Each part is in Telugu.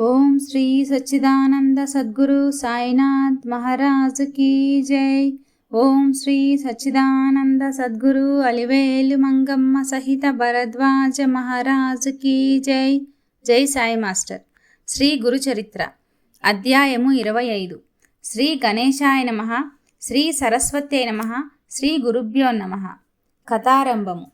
ఓం శ్రీ సచ్చిదానంద సద్గురు సాయినాథ్ మహారాజ్ కీ జై. ఓం శ్రీ సచ్చిదానంద సద్గురు అలివేలు మంగమ్మ సహిత భరద్వాజ మహారాజ్ కీ జై. జై సాయి మాస్టర్. శ్రీ గురు చరిత్ర అధ్యాయము ఇరవై ఐదు. శ్రీ గణేశాయ నమ. శ్రీ సరస్వత్యై నమ. శ్రీ గురుభ్యో నమ. కథారంభము.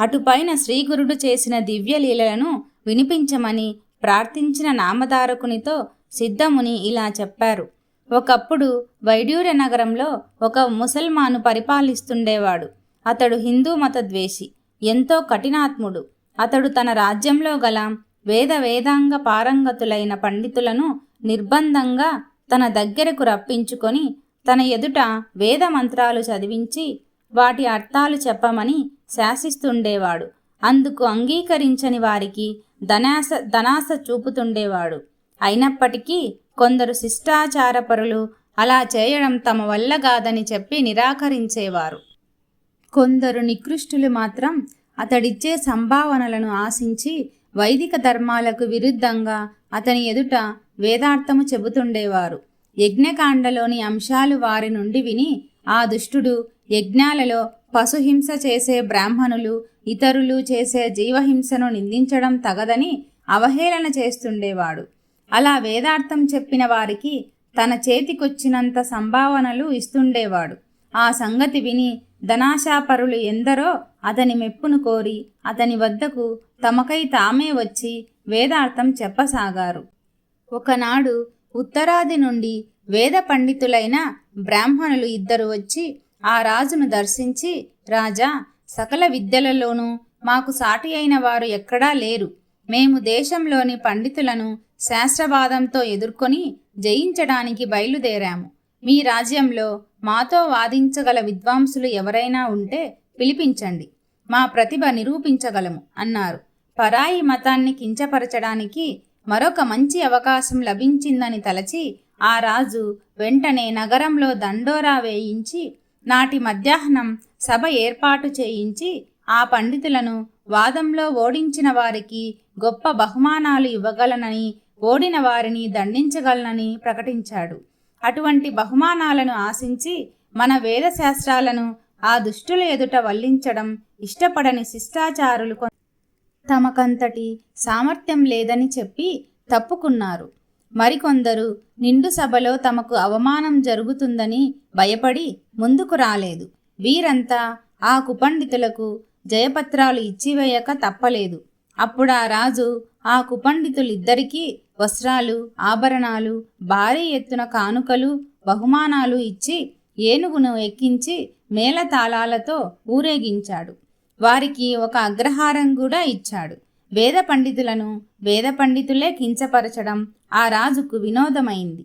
అటుపైన శ్రీగురుడు చేసిన దివ్యలీలలను వినిపించమని ప్రార్థించిన నామధారకునితో సిద్ధముని ఇలా చెప్పారు. ఒకప్పుడు వైడ్యూర నగరంలో ఒక ముసల్మాను పరిపాలిస్తుండేవాడు. అతడు హిందూ మత ద్వేషి ఎంతో కఠినాత్ముడు. అతడు తన రాజ్యంలో గల వేద వేదాంగ పారంగతులైన పండితులను నిర్బంధంగా తన దగ్గరకు రప్పించుకొని తన ఎదుట వేద మంత్రాలు చదివించి వాటి అర్థాలు చెప్పమని శాసిస్తుండేవాడు. అందుకు అంగీకరించని వారికి ధనాస ధనాస చూపుతుండేవాడు. అయినప్పటికీ కొందరు శిష్టాచారపరులు అలా చేయడం తమ వల్ల కాదని చెప్పి నిరాకరించేవారు. కొందరు నికృష్టులు మాత్రం అతడిచ్చే సంభావనలను ఆశించి వైదిక ధర్మాలకు విరుద్ధంగా అతని ఎదుట వేదార్థము చెబుతుండేవారు. యజ్ఞకాండలోని అంశాలు వారి నుండి విని ఆ దుష్టుడు యజ్ఞాలలో పశుహింస చేసే బ్రాహ్మణులు ఇతరులు చేసే జీవహింసను నిందించడం తగదని అవహేళన చేస్తుండేవాడు. అలా వేదార్థం చెప్పిన వారికి తన చేతికొచ్చినంత సంభావనలు ఇస్తుండేవాడు. ఆ సంగతి విని ధనాశాపరులు ఎందరో అతని మెప్పును కోరి అతని వద్దకు తమకై తామే వచ్చి వేదార్థం చెప్పసాగారు. ఒకనాడు ఉత్తరాది నుండి వేద పండితులైన బ్రాహ్మణులు ఇద్దరు వచ్చి ఆ రాజును దర్శించి రాజా సకల విద్యలలోనూ మాకు సాటి అయిన వారు ఎక్కడా లేరు. మేము దేశంలోని పండితులను శాస్త్రవాదంతో ఎదుర్కొని జయించడానికి బయలుదేరాము. మీ రాజ్యంలో మాతో వాదించగల విద్వాంసులు ఎవరైనా ఉంటే పిలిపించండి. మా ప్రతిభ నిరూపించగలము అన్నారు. పరాయి మతాన్ని కించపరచడానికి మరొక మంచి అవకాశం లభించిందని తలచి ఆ రాజు వెంటనే నగరంలో దండోరా వేయించి నాటి మధ్యాహ్నం సభ ఏర్పాటు చేయించి ఆ పండితులను వాదంలో ఓడించిన వారికి గొప్ప బహుమానాలు ఇవ్వగలనని ఓడిన వారిని దండించగలనని ప్రకటించాడు. అటువంటి బహుమానాలను ఆశించి మన వేదశాస్త్రాలను ఆ దుష్టుల ఎదుట వల్లించడం ఇష్టపడని శిష్టాచారులు తమకంతటి సామర్థ్యం లేదని చెప్పి తప్పుకున్నారు. మరికొందరు నిండు సభలో తమకు అవమానం జరుగుతుందని భయపడి ముందుకు రాలేదు. వీరంతా ఆ కుపండితులకు జయపత్రాలు ఇచ్చివేయక తప్పలేదు. అప్పుడు ఆ రాజు ఆ కుపండితులిద్దరికీ వస్త్రాలు ఆభరణాలు భారీ ఎత్తున కానుకలు బహుమానాలు ఇచ్చి ఏనుగును ఎక్కించి మేళతాళాలతో ఊరేగించాడు. వారికి ఒక అగ్రహారం కూడా ఇచ్చాడు. వేద పండితులను వేద పండితులే కించపరచడం ఆ రాజుకు వినోదమైంది.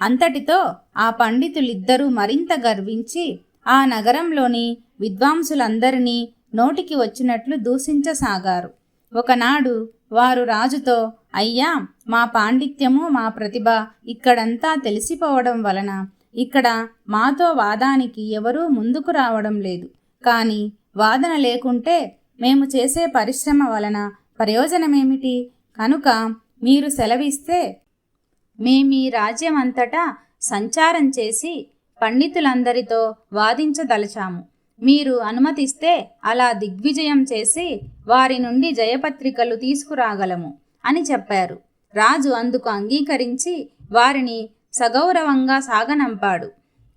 అంతటితో ఆ పండితులిద్దరూ మరింత గర్వించి ఆ నగరంలోని విద్వాంసులందరినీ నోటికి వచ్చినట్లు దూషించసాగారు. ఒకనాడు వారు రాజుతో అయ్యా మా పాండిత్యము మా ప్రతిభ ఇక్కడంతా తెలిసిపోవడం వలన ఇక్కడ మాతో వాదానికి ఎవరూ ముందుకు రావడం లేదు. కానీ వాదన లేకుంటే మేము చేసే పరిశ్రమ వలన ప్రయోజనమేమిటి? కనుక మీరు సెలవిస్తే మేమీ రాజ్యం అంతటా సంచారం చేసి పండితులందరితో వాదించదలచాము. మీరు అనుమతిస్తే అలా దిగ్విజయం చేసి వారి నుండి జయపత్రికలు తీసుకురాగలము అని చెప్పారు. రాజు అందుకు అంగీకరించి వారిని సగౌరవంగా సాగనంపాడు.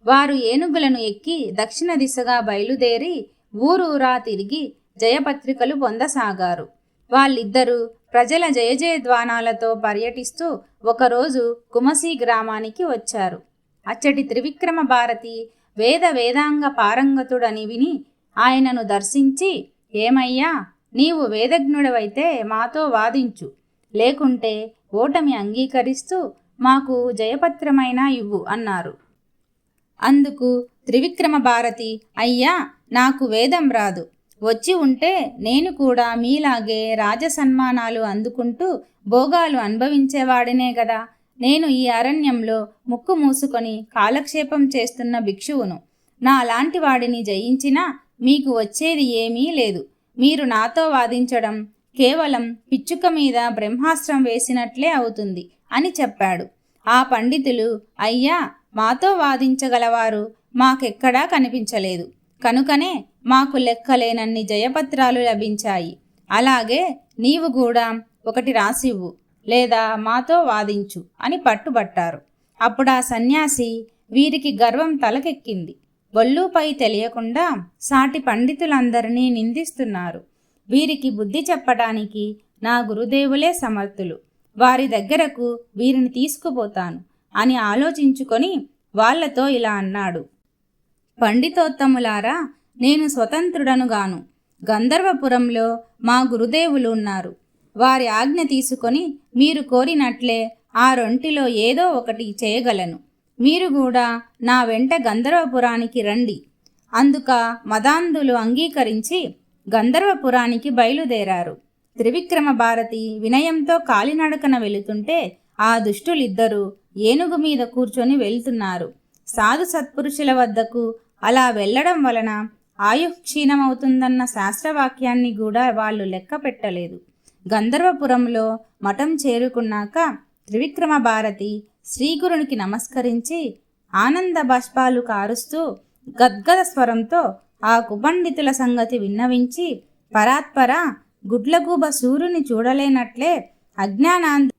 వారు ఏనుగులను ఎక్కి దక్షిణ దిశగా బయలుదేరి ఊరూరా తిరిగి జయపత్రికలు పొందసాగారు. వాళ్ళిద్దరూ ప్రజల జయజయధ్వానాలతో పర్యటిస్తూ ఒకరోజు కుమసి గ్రామానికి వచ్చారు. అచ్చటి త్రివిక్రమ భారతి వేద వేదాంగ పారంగతుడని విని ఆయనను దర్శించి ఏమయ్యా నీవు వేదజ్ఞుడవైతే మాతో వాదించు. లేకుంటే ఓటమి అంగీకరిస్తూ మాకు జయపత్రమైనా ఇవ్వు అన్నారు. అందుకు త్రివిక్రమ భారతి అయ్యా నాకు వేదం రాదు. వచ్చి ఉంటే నేను కూడా మీలాగే రాజసన్మానాలు అందుకుంటూ భోగాలు అనుభవించేవాడినే కదా నేను ఈ అరణ్యంలో ముక్కు మూసుకొని కాలక్షేపం చేస్తున్న భిక్షువును. నా లాంటి వాడిని జయించినా మీకు వచ్చేది ఏమీ లేదు. మీరు నాతో వాదించడం కేవలం పిచ్చుక మీద బ్రహ్మాస్త్రం వేసినట్లే అవుతుంది అని చెప్పాడు. ఆ పండితులు అయ్యా మాతో వాదించగలవారు మాకెక్కడా కనిపించలేదు. కనుకనే మాకు లెక్కలేనన్ని జయపత్రాలు లభించాయి. అలాగే నీవు కూడా ఒకటి రాసివ్వు లేదా మాతో వాదించు అని పట్టుబట్టారు. అప్పుడు ఆ సన్యాసి వీరికి గర్వం తలకెక్కింది. ఒళ్ళుపై తెలియకుండా సాటి పండితులందరినీ నిందిస్తున్నారు. వీరికి బుద్ధి చెప్పడానికి నా గురుదేవులే సమర్థులు. వారి దగ్గరకు వీరిని తీసుకుపోతాను అని ఆలోచించుకొని వాళ్ళతో ఇలా అన్నాడు. పండితోత్తములారా నేను స్వతంత్రుడనుగాను. గంధర్వపురంలో మా గురుదేవులు ఉన్నారు వారి ఆజ్ఞ తీసుకొని మీరు కోరినట్లే ఆ రొంటిలో ఏదో ఒకటి చేయగలను. మీరు కూడా నా వెంట గంధర్వపురానికి రండి. అందుక మదాంధులు అంగీకరించి గంధర్వపురానికి బయలుదేరారు. త్రివిక్రమ భారతి వినయంతో కాలినడకన వెళుతుంటే ఆ దుష్టులిద్దరూ ఏనుగు మీద కూర్చొని వెళ్తున్నారు. సాధు సత్పురుషుల వద్దకు అలా వెళ్ళడం వలన ఆయుః క్షీణమవుతుందన్న శాస్త్రవాక్యాన్ని కూడా వాళ్ళు లెక్క పెట్టలేదు. గంధర్వపురంలో మఠం చేరుకున్నాక త్రివిక్రమ భారతి శ్రీగురునికి నమస్కరించి ఆనంద బాష్పాలు కారుస్తూ గద్గద స్వరంతో ఆ కుపండితుల సంగతి విన్నవించి పరాత్పర గుడ్లగూబ సూర్యుని చూడలేనట్లే అజ్ఞానాంద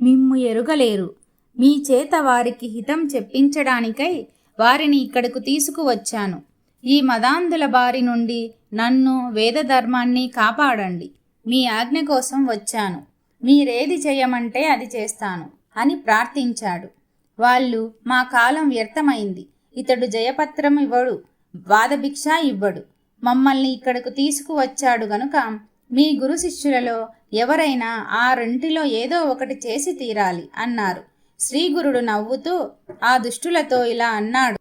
మిమ్ము ఎరుగలేరు. మీ చేత వారికి హితం చెప్పించడానికై వారిని ఇక్కడకు తీసుకువచ్చాను. ఈ మదాంధుల బారి నుండి నన్ను వేదధర్మాన్ని కాపాడండి. మీ ఆజ్ఞ కోసం వచ్చాను. మీరేది చేయమంటే అది చేస్తాను అని ప్రార్థించాడు. వాళ్ళు మా కాలం వ్యర్థమైంది. ఇతడు జయపత్రం ఇవ్వడు వాదభిక్ష ఇవ్వడు. మమ్మల్ని ఇక్కడకు తీసుకువచ్చాడు గనుక మీ గురు శిష్యులలో ఎవరైనా ఆ రెంటిలో ఏదో ఒకటి చేసి తీరాలి అన్నారు. శ్రీగురుడు నవ్వుతూ ఆ దుష్టులతో ఇలా అన్నాడు.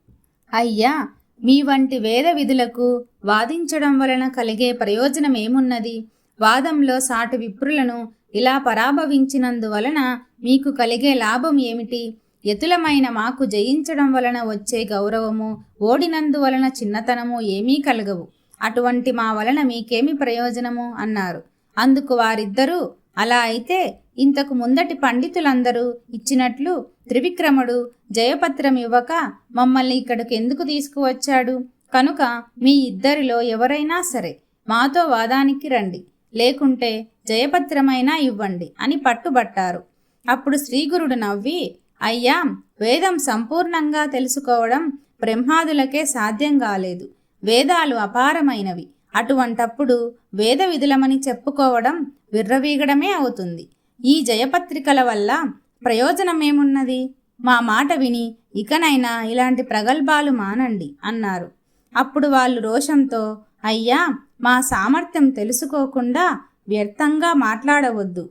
అయ్యా మీ వంటి వేద విధులకు వాదించడం వలన కలిగే ప్రయోజనం ఏమున్నది? వాదంలో సాటి విప్రులను ఇలా పరాభవించినందువలన మీకు కలిగే లాభం ఏమిటి? యతులమైన మాకు జయించడం వలన వచ్చే గౌరవము ఓడినందువలన చిన్నతనము ఏమీ కలగవు. అటువంటి మా వలన మీకేమి ప్రయోజనము? అన్నారు. అందుకు వారిద్దరూ అలా అయితే ఇంతకు ముందటి పండితులందరూ ఇచ్చినట్లు త్రివిక్రముడు జయపత్రం ఇవ్వక మమ్మల్ని ఇక్కడికి ఎందుకు తీసుకువచ్చాడు? కనుక మీ ఇద్దరిలో ఎవరైనా సరే మాతో వాదానికి రండి. లేకుంటే జయపత్రమైనా ఇవ్వండి అని పట్టుబట్టారు. అప్పుడు శ్రీగురుడు నవ్వి అయ్యా వేదం సంపూర్ణంగా తెలుసుకోవడం బ్రహ్మాదులకే సాధ్యం కాలేదు. వేదాలు అపారమైనవి. అటువంటప్పుడు వేద విధులమని చెప్పుకోవడం విర్రవీగడమే అవుతుంది. ఈ జయపత్రికల వల్ల ప్రయోజనమేమున్నది? మా మాట విని ఇకనైనా ఇలాంటి ప్రగల్భాలు మానండి అన్నారు. అప్పుడు వాళ్ళు రోషంతో అయ్యా మా సామర్థ్యం తెలుసుకోకుండా వ్యర్థంగా మాట్లాడవద్దు.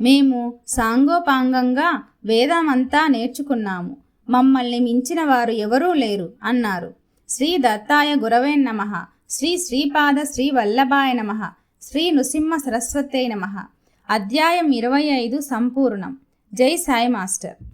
మేము సాంగోపాంగంగా వేదమంతా నేర్చుకున్నాము. మమ్మల్ని మించిన వారు ఎవరూ లేరు అన్నారు. శ్రీ దత్తాయ గురవే నమ. శ్రీ శ్రీపాద శ్రీ వల్లభాయ నమ. శ్రీ నృసింహ సరస్వతే నమ. అధ్యాయం ఇరవై ఐదు సంపూర్ణం. జై సాయి మాస్టర్.